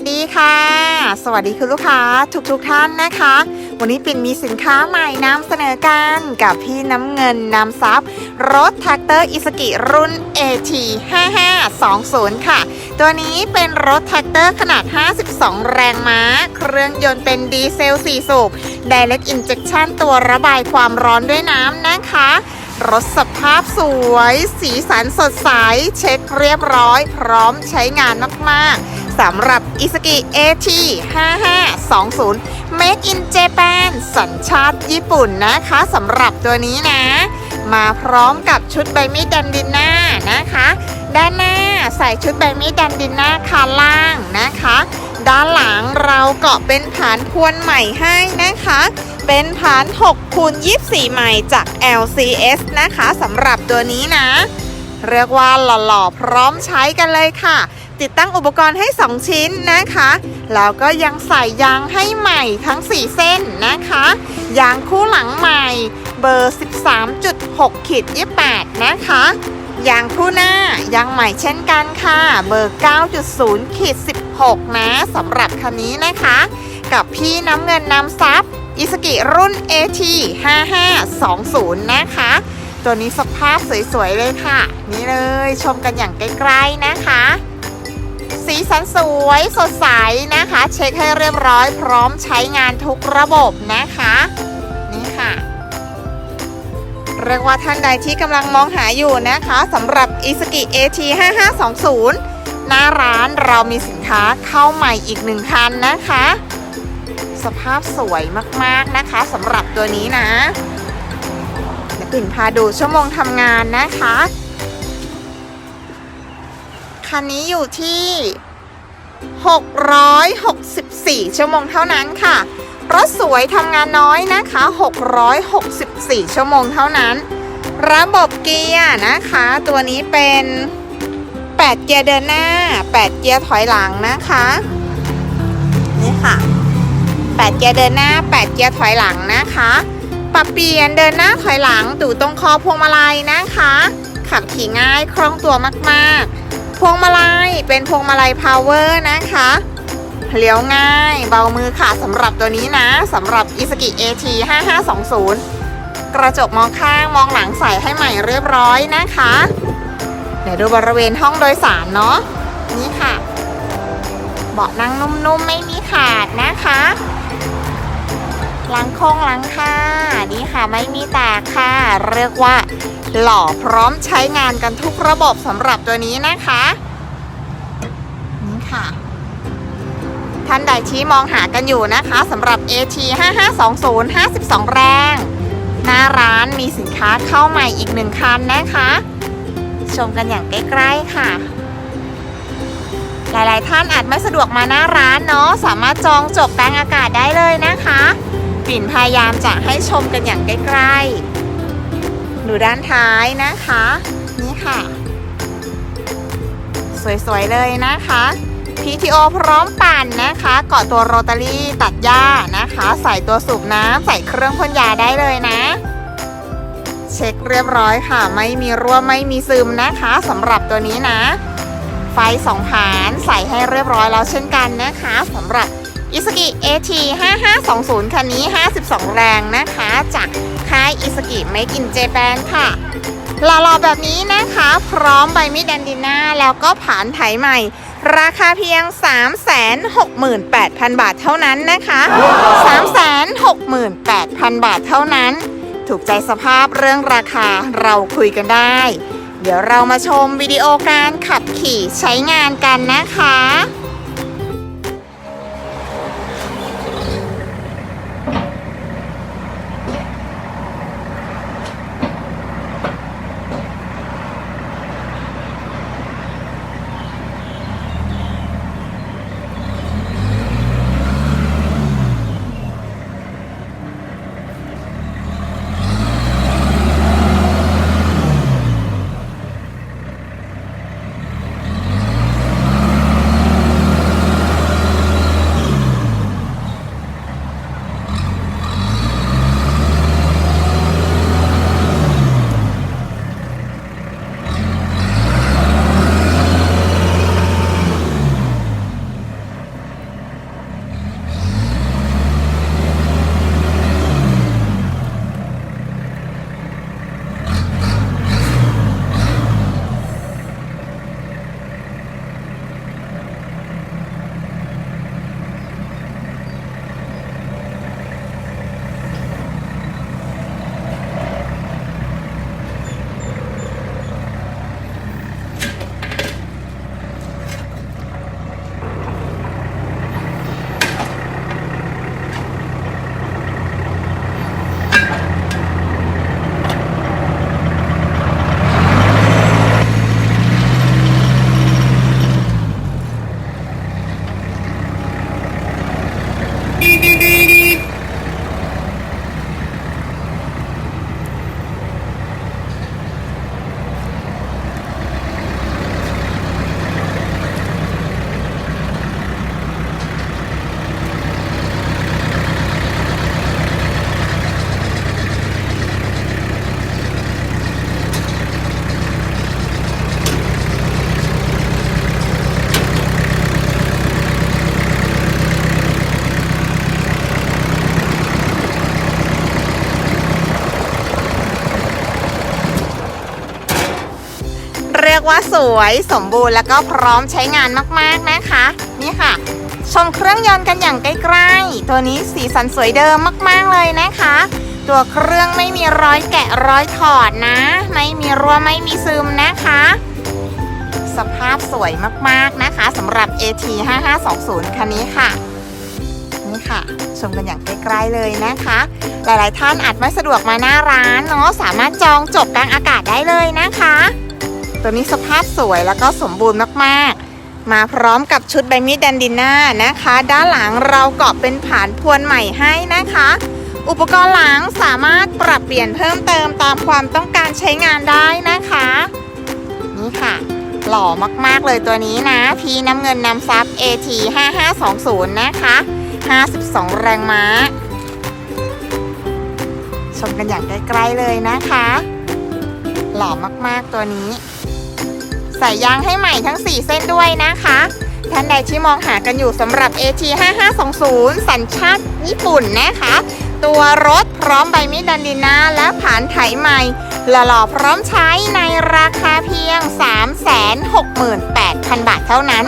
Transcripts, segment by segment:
สดีค่ะ สวัสดีคุณลูกค้าทุกทกท่านนะคะ วันนี้ปิ่นมีสินค้าใหม่นำเสนอกันกับพี่น้ำเงินนำซับรถแท็กเตอร์อิสกิรุ่น AT 5520 ค่ะ ตัวนี้เป็นรถแท็กเตอร์ขนาด 52 แรงม้า เครื่องยนต์เป็นดีเซล 4 สูบ Direct Injection ตัวระบายความร้อนด้วยน้ำนะคะรถสภาพสวย สีสันสดใส เช็คเรียบร้อย พร้อมใช้งานมาก ๆ สำหรับ i s u k i AT 5520 Make in Japan สัญชาติญี่ปุ่นนะคะสำหรับตัวนี้นะ มาพร้อมกับชุดใบมีดดันดินหน้านะคะ ด้านหน้าใส่ชุดใบมีดดันดินหน้าคาล่างนะคะ ด้านหลังเราเกาะเป็นฐานพวนใหม่ให้นะคะ เป็นฐาน6คูณ24 ใหม่จาก LCS นะคะสำหรับตัวนี้นะ เรียกว่าหล่อๆ พร้อมใช้กันเลยค่ะ ติดตั้งอุปกรณ์ให้ 2 ชิ้นนะคะ แล้วก็ยังใส่ยางให้ใหม่ทั้ง 4 เส้นนะคะ ยางคู่หลังใหม่เบอร์ 13.6ขีด28 นะคะยางคู่หน้ายางใหม่เช่นกันค่ะ เบอร์ 9.0ขีด16 นะสำหรับคันนี้นะคะ กับพี่น้ำเงินน้ำซับอิสกิรุ่น AT 5520 นะคะ ตัวนี้สภาพสวยๆเลยค่ะ นี่เลยชมกันอย่างใกล้ๆนะคะ สีสันสวยสดใสนะคะ เช็คให้เรียบร้อยพร้อมใช้งานทุกระบบนะคะ นี่ค่ะเรียกว่าท่านใดที่กำลังมองหาอยู่นะคะสำหรับ i s u k i AT 5520 หน้าร้านเรามีสินค้าเข้าใหม่อีกหนึ่งคันนะคะ สภาพสวยมากๆนะคะสำหรับตัวนี้นะ เดี๋ยวปิ่นพาดูชั่วโมงทำงานนะคะ คันนี้อยู่ที่ 664 ชั่วโมงเท่านั้นค่ะ รถสวยทำงานน้อยนะคะ 664 ชั่วโมงเท่านั้น ระบบเกียร์นะคะ ตัวนี้เป็น 8 เกียร์เดินหน้า 8 เกียร์ถอยหลังนะคะ นี่ค่ะ 8 เกียร์เดินหน้า 8 เกียร์ถอยหลังนะคะ ปรับเปลี่ยนเดินหน้าถอยหลังตู่ตรงคอพวงมาลัยนะคะ ขับขี่ง่ายคล่องตัวมากๆ พวงมาลัยเป็นพวงมาลัยพาวเวอร์นะคะเลี้ยวง่ายเบามือค่ะสำหรับตัวนี้นะสำหรับ i s u k i AT 5520 กระจกมองข้างมองหลังใส่ให้ใหม่เรียบร้อยนะคะ เดี๋ยวดูบริเวณห้องโดยสารเนาะนี่ค่ะ เบาะนั่งนุ่มๆ ไม่มีขาดนะคะ หลังโค้งหลังค่ะนี่ค่ะไม่มีแตกค่ะ เรียกว่า หล่อพร้อมใช้งานกันทุกระบบสำหรับตัวนี้นะคะนี่ค่ะ ท่านใดที่มองหากันอยู่นะคะสำหรับ AT 5520 52 แรง หน้าร้านมีสินค้าเข้าใหม่อีกหนึ่งคันนะคะ ชมกันอย่างใกล้ๆค่ะหลาย ๆ ท่านอาจไม่สะดวกมาหน้าร้านเนาะ สามารถจองจบแปลงอากาศได้เลยนะคะ ปิ่นพยายามจะให้ชมกันอย่างใกล้ๆ ดูด้านท้ายนะคะ นี่ค่ะ สวยๆเลยนะคะ PTO พร้อมปั่นนะคะ เกาะตัวโรตารี่ตัดหญ้านะคะ ใส่ตัวสูบน้ำใส่เครื่องพ่นยาได้เลยนะ เช็คเรียบร้อยค่ะ ไม่มีรั่วไม่มีซึมนะคะสำหรับตัวนี้นะ ไฟสองผานใส่ให้เรียบร้อยแล้วเช่นกันนะคะสำหรับ i s u k i AT 5520 คันนี้ 52 แรงนะคะ จากค่าย i s u k i Make in Japan ค่ะหล่อๆแบบนี้นะคะ พร้อมใบมีดแดนดิน่าแล้วก็ผานไถใหม่ ราคาเพียง 368,000 บาทเท่านั้นนะคะ 368,000 บาทเท่านั้น ถูกใจสภาพเรื่องราคาเราคุยกันได้ เดี๋ยวเรามาชมวิดีโอการขับขี่ใช้งานกันนะคะ ยกว่าสวยสมบูรณ์แล้วก็พร้อมใช้งานมากๆนะคะ นี่ค่ะ ชมเครื่องยนต์กันอย่างใกล้ๆ ตัวนี้สีสันสวยเดิมมากๆเลยนะคะ ตัวเครื่องไม่มีรอยแกะรอยถอดนะ ไม่มีรั่วไม่มีซึมนะคะ สภาพสวยมากๆนะคะสำหรับ AT 5520คันนี้ค่ะนี่ค่ะ ชมกันอย่างใกล้ๆเลยนะคะ หลายๆท่านอาจไม่สะดวกมาหน้าร้านเนาะสามารถจองจบกลางอากาศได้เลยนะคะ ตัวนี้สภาพสวยแล้วก็สมบูรณ์มากๆ มาพร้อมกับชุดใบมีดแดนดิน่านะคะ ด้านหลังเราเกาะเป็นผานพวนใหม่ให้นะคะ อุปกรณ์หลังสามารถปรับเปลี่ยนเพิ่มเติมตามความต้องการใช้งานได้นะคะ นี่ค่ะ หล่อมากๆเลยตัวนี้นะ พีน้ำเงินนำซับ AT 5520 นะคะ 52 แรงม้า ชมกันอย่างใกล้ๆเลยนะคะหล่อมากๆตัวนี้ ใส่ยางให้ใหม่ทั้ง 4 เส้นด้วยนะคะ ท่านใดที่มองหากันอยู่สำหรับ AT 5520 สัญชาติญี่ปุ่นนะคะ ตัวรถพร้อมใบมีดดันดินาและผานไถใหม่หล่อๆพร้อมใช้ในราคาเพียง 368,000 บาทเท่านั้น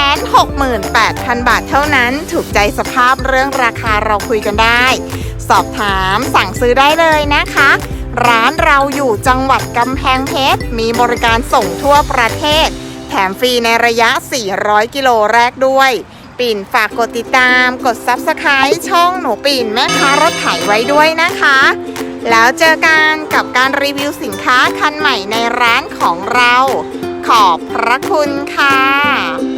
368,000 บาทเท่านั้น ถูกใจสภาพเรื่องราคาเราคุยกันได้ สอบถามสั่งซื้อได้เลยนะคะ ร้านเราอยู่จังหวัดกำแพงเพชร มีบริการส่งทั่วประเทศ แถมฟรีในระยะ 400 กิโลแรกด้วย ปิ่นฝากกดติดตาม กด Subscribe ช่องหนูปิ่นแม่ค้ารถไถไว้ด้วยนะคะ แล้วเจอกันกับการรีวิวสินค้าคันใหม่ในร้านของเรา ขอบพระคุณค่ะ